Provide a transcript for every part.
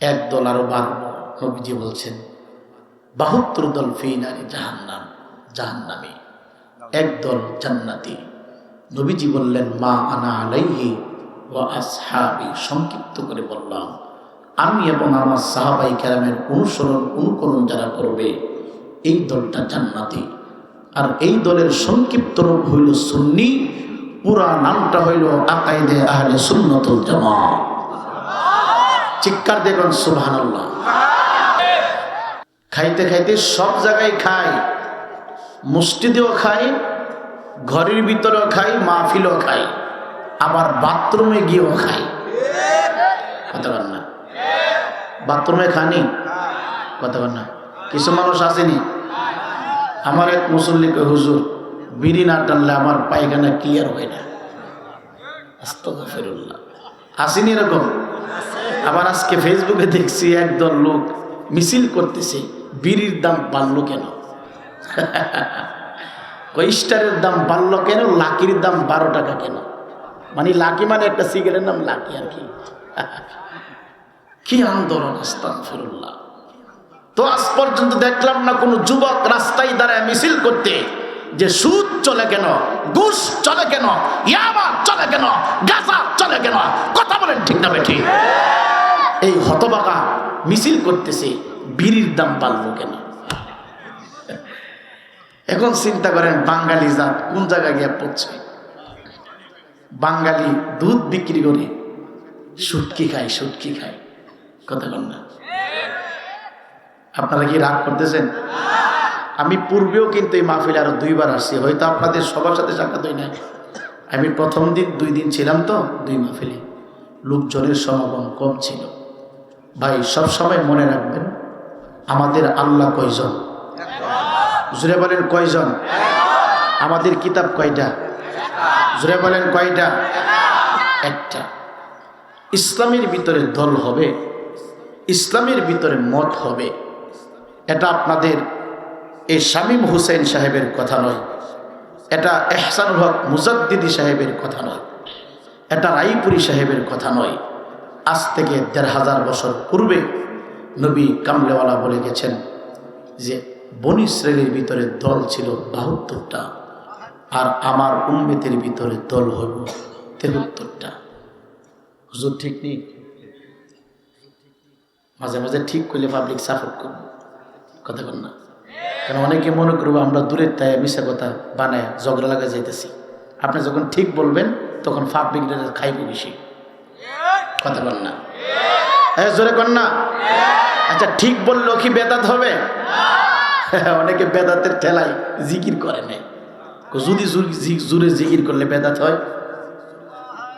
এক দল আরও নবীজি বলছেন, বাহাত্তর দল ফিনারি জাহান্নাম এক দল জান্নাতি। নবীজি বললেন, মা আনা আলাইহি ও আসহাবি, সংক্ষিপ্ত করে বললাম, আমি এবং আমার সাহাবাই কেরামের অনুসরণ, অনুকরণ যারা করবে, এই দলটা জান্নাতি। আর এই দলের সংক্ষিপ্ত রূপ হইল সুন্নি, পুরা নামটা হইল আকাইদে আহলে সুন্নতুল জামা চিৎকার দেখুন সুবহানাল্লাহ। খাইতে খাইতে সব জায়গায় খাই, মসজিদেও খাই, ঘরের ভিতরেও খাই, মাহফিলও খাই, আবার বাথরুমে গিয়েও খাই। কথা না? বাথরুমে খানি? কথা বল না? কিছু মানুষ আসেনি? আমার এক মুসল্লিকে হুজুর, বিড়ি না টানলে আমার পায়খানা ক্লিয়ার হয় না। আসেনি এরকম? আবার আজকে ফেসবুকে দেখছি একদল লোক মিছিল করতেছে, বিড়ির দাম বাড়লো কেন? কইস্টারের দাম বাড়লো কেন? লাকির দাম বারো টাকা কেন? মানে লাকি মানে একটা সিগারেটের নাম লাকি আর কি। কি আন্দোলন, আস্তাগফিরুল্লাহ। তো আজ পর্যন্ত দেখলাম না কোনো যুবক রাস্তায় দাঁড়ায় মিছিল করতে, যে সুদ চলে কেন, ঘুষ চলে কেন, ইয়াবা চলে কেন, গাঁজা চলে কেন? কথা বলেন ঠিক না বেঠি এই হতবাকা মিছিল করতেছে, বিড়ির দাম বাড়লো কেন? এখন চিন্তা করেন, বাঙালি জাত কোন জায়গায় গিয়ে পড়ছে বাঙালি দুধ বিক্রি করে সুটকি খায় সুটকি খায়। কথা বল না। আপনারা কি রাগ করতেছেন? আমি পূর্বেও কিন্তু এই মাহফিলে আরও দুইবার আসছি, হয়তো আপনাদের সবার সাথে সাক্ষাৎ হয় নাই। আমি প্রথম দিন, দুই দিন ছিলাম তো, দুই মাহফিলে। লোকজনের সমাগম কম ছিল। ভাই, সব সময় মনে রাখবেন, আমাদের আল্লাহ কয়জন? জুড়ে বলেন কয়জন? আমাদের কিতাব কয়টা? জুড়ে বলেন কয়টা? একটা। ইসলামের ভিতরে দল হবে, ইসলামের ভিতরে মত হবে। এটা আপনাদের এই শামীম হুসেন সাহেবের কথা নয়। এটা এহসানুল হক মুজাদ্দিদি সাহেবের কথা নয়। এটা রাইপুরি সাহেবের কথা নয়। আজ থেকে দেড় হাজার বছর পূর্বে নবী কামলেওয়ালা বলে গেছেন যে বনি শ্রেণির ভিতরে দল ছিল বাহাত্তরটা আর আমার উম্মেতের ভিতরে দল হইব তেহত্তরটা। হুজুর, ঠিক নেই? মাঝে মাঝে ঠিক করলে পাবলিক সাপোর্ট করব। কথা বল না। কেন অনেকে মনে করব আমরা দূরের তাই মিশা কথা বানায়, ঝগড়া লাগা যাইতেছি। আপনি যখন ঠিক বলবেন, তখন পাবলিক খাইব বেশি কথা বল না। হ্যাঁ জোরে কর না। আচ্ছা ঠিক বলল কি বেদাত হবে? অনেকে বেদাতের ঠেলায় জিকির করে নেয়। যদি জুরে জিকির করলে বেদাত হয়?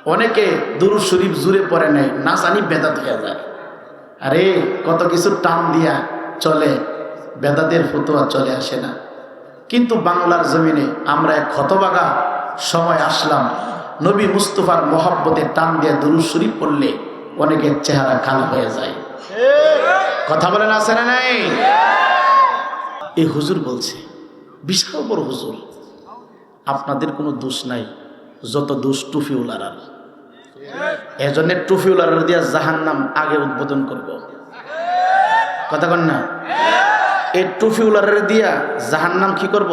অনেকে দুরুদ শরীফ জুড়ে পড়ে নেয়, না জানি বেদাত হয়ে যায়। আরে, কত কিছু টান দিয়া চলে, বেদাতের ফতোয়া চলে আসে না। কিন্তু বাংলার জমিনে আমরা এক ক্ষতবাগা সময় আসলাম। নবী মুস্তফার মহাব্বতের টান দিয়ে দুরুদ শরীফ পড়লে অনেকের চেহারা কালো হয়ে যায়। কথা বলেন আসে না নাই? এই হুজুর বলছে, বিশাল বড় হুজুর, আপনাদের কোনো দোষ নাই, যত দোষ টুফিউলার এজন্য টুফিউলার দিয়া জাহান নাম আগে উদ্বোধন করব। কথা কন না? এই টুফিউলার দিয়া জাহান নাম কি করব?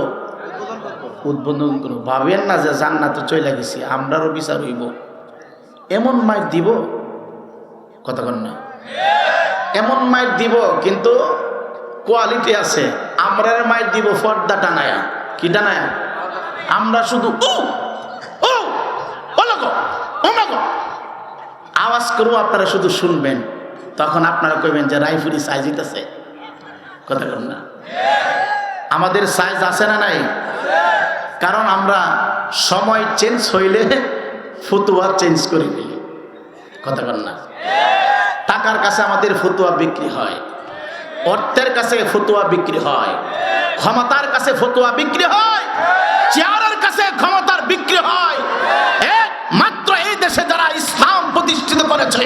উদ্বোধন করব ভাবেন না যে জান্নাতে চলে গেছি, আমরারও বিচার হইব। এমন মাইক দিব, কথা কন না। এমন মাইক দিব, কিন্তু কোয়ালিটি আছে। আমরা মাইক দিব ফর্দা টানায়া। কি টানায়া? আমরা শুধু ও আওয়াজ করব আপনারা শুধু শুনবেন। তখন আপনারা কইবেন যে রাইফুরি সাইজ আছে কথা বল না। আমাদের সাইজ আছে না নাই? কারণ আমরা সময় চেঞ্জ হইলে ফতুয়া চেঞ্জ করে দিই কথা বল না? টাকার কাছে আমাদের ফতুয়া বিক্রি হয়, অর্থের কাছে ফতুয়া বিক্রি হয়, ক্ষমতার কাছে ফতুয়া বিক্রি হয়, চেয়ারের কাছে ক্ষমতার বিক্রি হয়। মাত্র এই দেশে যারা ইসলাম প্রতিষ্ঠিত করেছে,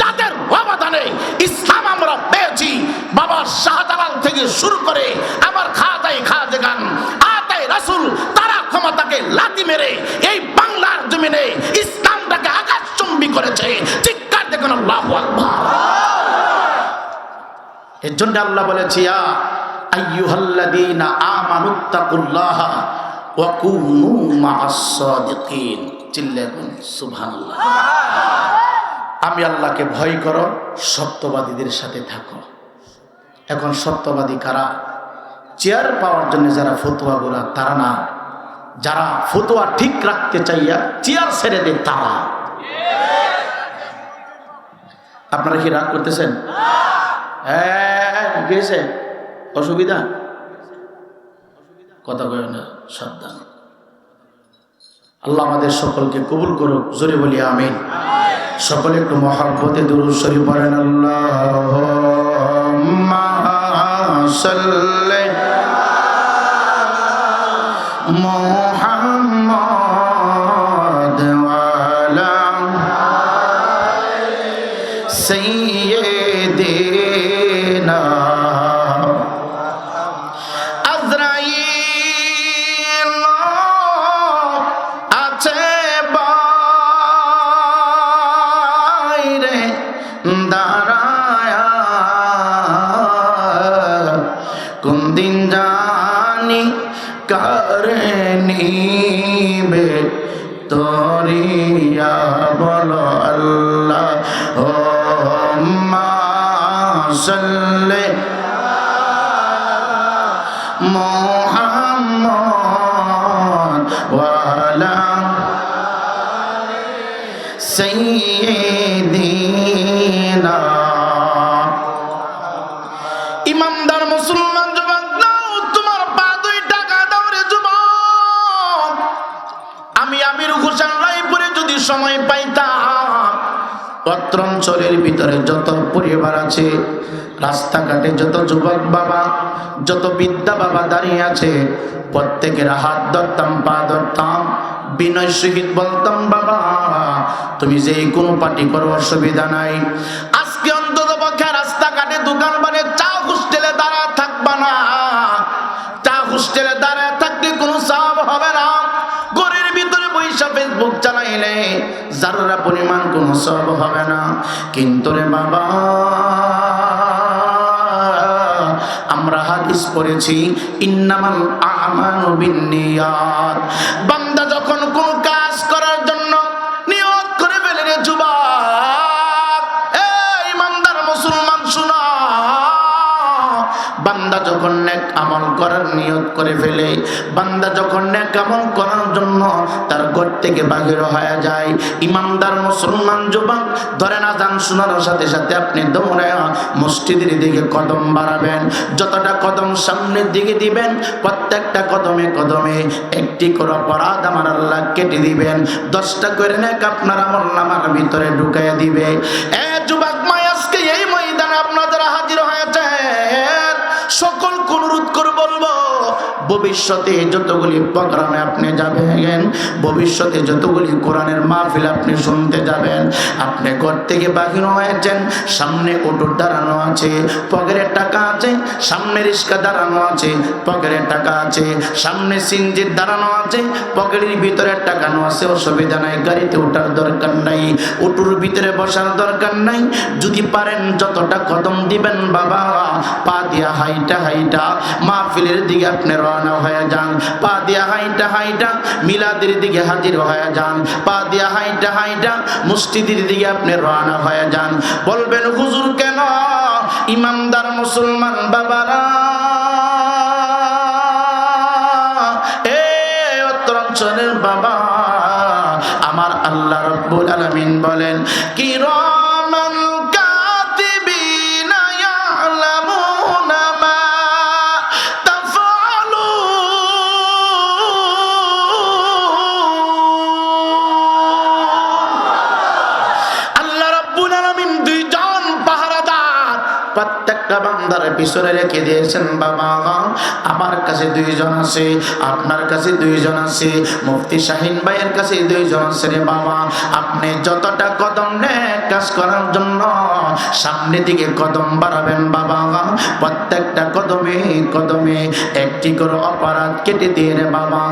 যাদের অবদানে ইসলাম আমরা পেয়েছি, বাবা শাহজালাল থেকে শুরু করে আমার খাতাই খাজেগান রাসুল তারা ক্ষমতাকে লাতি মেরে এই বাংলার জমিনে ইসলামটাকে আকাশচুম্বী করেছে। চিৎকার দেখুন, আল্লাহু এর জন্য আল্লাহ বলেছে আমি আল্লাহকে ভয় করো, সত্যবাদীদের সাথে থাকো। এখন সত্যবাদী কারা? চেয়ার পাওয়ার জন্য যারা ফতুয়া গোলা তারা না। যারা ফতুয়া ঠিক রাখতে চাইয়া চেয়ার ছেড়ে দেয়, তারা। আপনারা কি রাগ করতেছেন? হ্যাঁ অসুবিধা? কথা কয় না, সাবধান। আল্লাহ আমাদের সকলকে কবুল করুক, জোরে বলি আমিন। সকলে একটু মহাব্বতে দুরুদ শরীফ পড়েন আল্লাহ সাল্লি মোহাম্মদ ওয়ালা سيدنا আজরাইল আছে বাইরে দাঁড়ায়া কারে তরিয়া বলো আল্লাহ। ও সাল্লে মোহাম্মদ ওয়ালা সাইয়্যিদিনা সময় পাইতাম। অত্র অঞ্চলের ভিতরে যত পরিবার আছে, রাস্তাঘাটে যত যুবক বাবা, যত বিদ্যা বাবা দাঁড়িয়ে আছে, প্রত্যেকের হাত ধরতাম, পা ধরতাম, বিনয় সহিত বলতাম, বাবা, তুমি যে কোনো পার্টি করো, অসুবিধা নাই। আজকে অন্তত পক্ষে রাস্তাঘাটে, দোকান মানে চা হোস্টেলে দাঁড়া থাকবা না। চা হোস্টেলে দাঁড়ায় বৈশা ফেসবুক চালাইলে যারা পরিমাণ কোনো সব হবে না। কিন্তু রে বাবা, আমরা হাদিস পড়েছি, ইন্নামাল আমানু বিন্নিয়াত বান্দা যখন কোন কাজ নিয়ত করে ফেলে। বান্দা যখন নেক করার জন্য তার ঘর থেকে বাহির হয়ে যায়। ইমানদার মুসলমান যুবক, ধরে না যান শোনার সাথে সাথে আপনি দৌড়ে মসজিদের দিকে কদম বাড়াবেন। যতটা কদম সামনের দিকে দিবেন, প্রত্যেকটা কদমে কদমে একটি করে অপরাধ আমার আল্লাহ কেটে দিবেন। দশটা করে নেক আপনার আমল নামার ভিতরে ঢুকাইয়া দিবে। এ ভবিষ্যতে যতগুলি প্রোগ্রামে আপনি যাবেন, ভবিষ্যতে যতগুলি কোরআনের মাহফিল আপনি শুনতে যাবেন, আপনি ঘর থেকে বাহির হয়েছেন, সামনে অটোর দাঁড়ানো আছে, পকেটে টাকা আছে, সামনে রিক্সা দাঁড়ানো আছে, পকেটে টাকা আছে, সামনে সিঞ্জির দাঁড়ানো আছে, পকেটের ভিতরে টাকানো আছে, অসুবিধা নাই, গাড়িতে ওঠার দরকার নাই, অটোর ভিতরে বসার দরকার নাই, যদি পারেন যতটা কদম দিবেন বাবা, পা দিয়া হাইটা হাইটা, মাহফিলের দিকে আপনি রওনা হয়ে যান। পা দিয়া হাইটা হাইটা মিলাদের দিকে হাজির হয়ে যান। পা দিয়া হাইটা হাইটা দিকে আপনি রওনা হয়ে যান। বলবেন, হুজুর কেন? ইমানদার মুসলমান বাবারা বাবা। আমার আল্লাহ রব্বুল আলামিন বলেন, কি রমান পিছনে রেখে দিয়েছেন বাবা আমার কাছে দুইজন আছে, আপনার কাছে দুইজন আছে, মুফতি শাহিন ভাইয়ের কাছে দুইজন আছে রে বাবা। আপনি যতটা কদম নেন কাজ করার জন্য সামনে দিকে কদম বাড়াবেন, বাবা প্রত্যেকটা কদমে কদমে একটি করে অপরাধ কেটে দিয়ে রে বাবা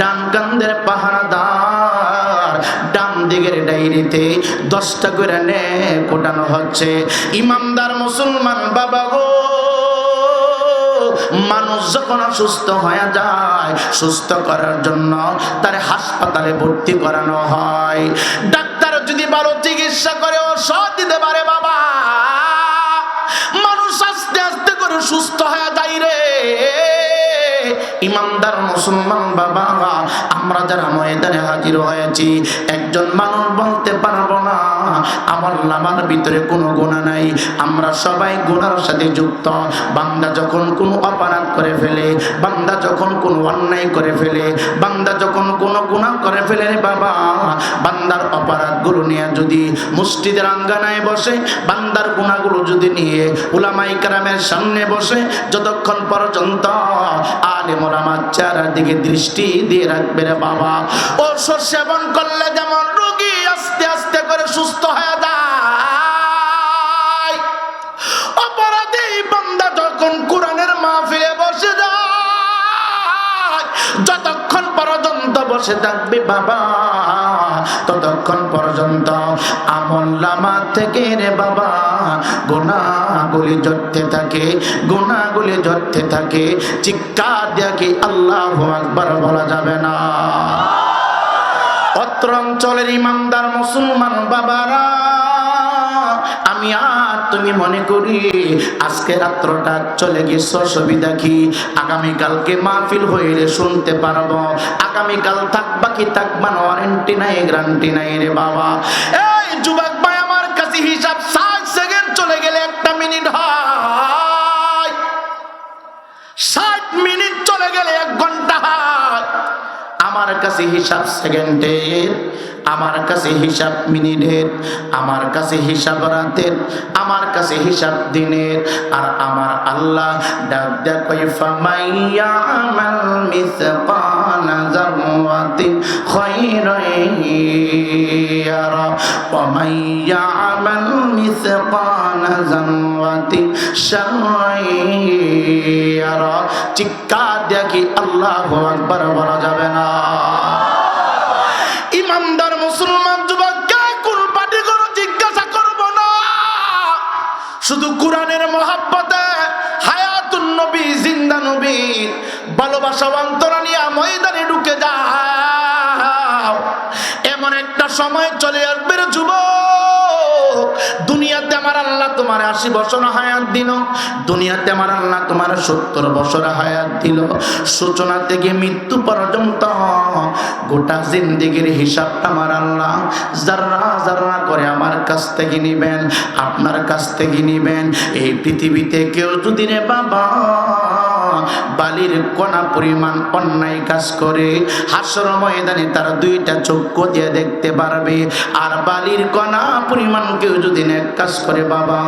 ডান কান্দের পাহারাদার, ডান দিকের ডায়েরিতে দশটা করে নে কোটানো হচ্ছে। ইমানদার মুসলমান, বাবা গো যখন অসুস্থ হয়ে যায়, সুস্থ করার জন্য তার হাসপাতালে ভর্তি করানো হয়। ডাক্তার যদি ভালো চিকিৎসা করে ওষুধ দিতে পারে বাবা। ইমানদার মুসলমান বাবা আমরা যারা ময়দানে হাজির হয়েছি, একজন মানুষ বলতে পারব না, আমার লামার ভিতরে কোনো গুণা নাই। আমরা সবাই গুণার সাথে যুক্ত। বান্দা যখন কোনো অপরাধ করে ফেলে, বান্দা যখন কোনো অন্যায় করে ফেলে, বান্দা যখন কোনো গুণা করে ফেলে বাবা, বান্দার অপরাধগুলো নিয়ে যদি মুষ্টিদের আঙ্গানায় বসে, বান্দার গুণাগুলো যদি নিয়ে উলামাই কারামের সামনে বসে, যতক্ষণ পর্যন্ত আমার চারার দিকে দৃষ্টি দিয়ে রাখবে রে বাবা। ঔষধ সেবন করলে যেমন রোগী আস্তে আস্তে করে সুস্থ হয়ে যায়। অপরাধী বান্দা যখন কোরআনের মাহফিলে বসে যায়, যতক্ষণ পর্যন্ত বসে থাকবে বাবা। ততক্ষণ পর্যন্ত আমল লামা থেকে রে বাবা, গুণাগুলি জড়তে থাকে, গুণাগুলি জড়তে থাকে। চিৎকার দেখি আল্লাহ আকবার বলা যাবে না। অত্র অঞ্চলের ইমানদার মুসলমান বাবারা, আমি আর তুমি মনে করি আজকে রাত্রটা চলে গেছ সুবিধা কি আগামীকালকে মাহফিল হইলে শুনতে পারব। আগামীকাল থাকবা কি থাকবা না ওয়ারেন্টি নাই গ্যারান্টি নাই রে বাবা। এই যুবক ভাই, আমার কাছে হিসাব ষাট সেকেন্ড চলে গেলে একটা মিনিট হয়। ষাট মিনিট চলে গেলে এক ঘণ্টা হয়। আমার কাছে হিসাব সেকেন্ডের আমার কাছে হিসাব মিনিটের, আমার কাছে হিসাব রাতের, আমার কাছে হিসাব দিনের। আর আমার আল্লাহ ডাক ডাক ফামাইয়া মাইয়া দেখি আল্লাহু আকবার বলা যাবে না। শুধু কোরআনের মহাব্বতে হায়াতুন নবী জিন্দা নবী ভালোবাসা অন্তরা নিয়ে আশি বছর হায়াত দিল। দুনিয়াতে আমার আল্লাহ তোমার সত্তর বছর হায়াত দিল। সূচনা থেকে মৃত্যু পর্যন্ত গোটা জিন্দিগির হিসাবটা আমার আল্লাহ যারা যারা করে আমার কাছ থেকে নিবেন, আপনার কাছ থেকে নিবেন। এই পৃথিবীতে কেউ যদি রে বাবা বালির কণা পরিমাণ অন্যায় কাজ করে। হাসর ময়দানে তার দুইটা চক্ষু দিয়ে দেখতে পারবে। আর বালির কণা পরিমাণ কেউ যদি নেক কাজ করে বাবা,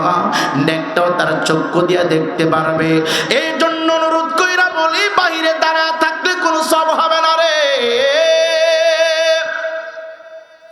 নেকটাও তার চক্ষু দিয়ে দেখতে পারবে। এই জন্য অনুরোধ কইরা বলি, বাহিরে দাঁড়া থাকলে কোনো সব হবে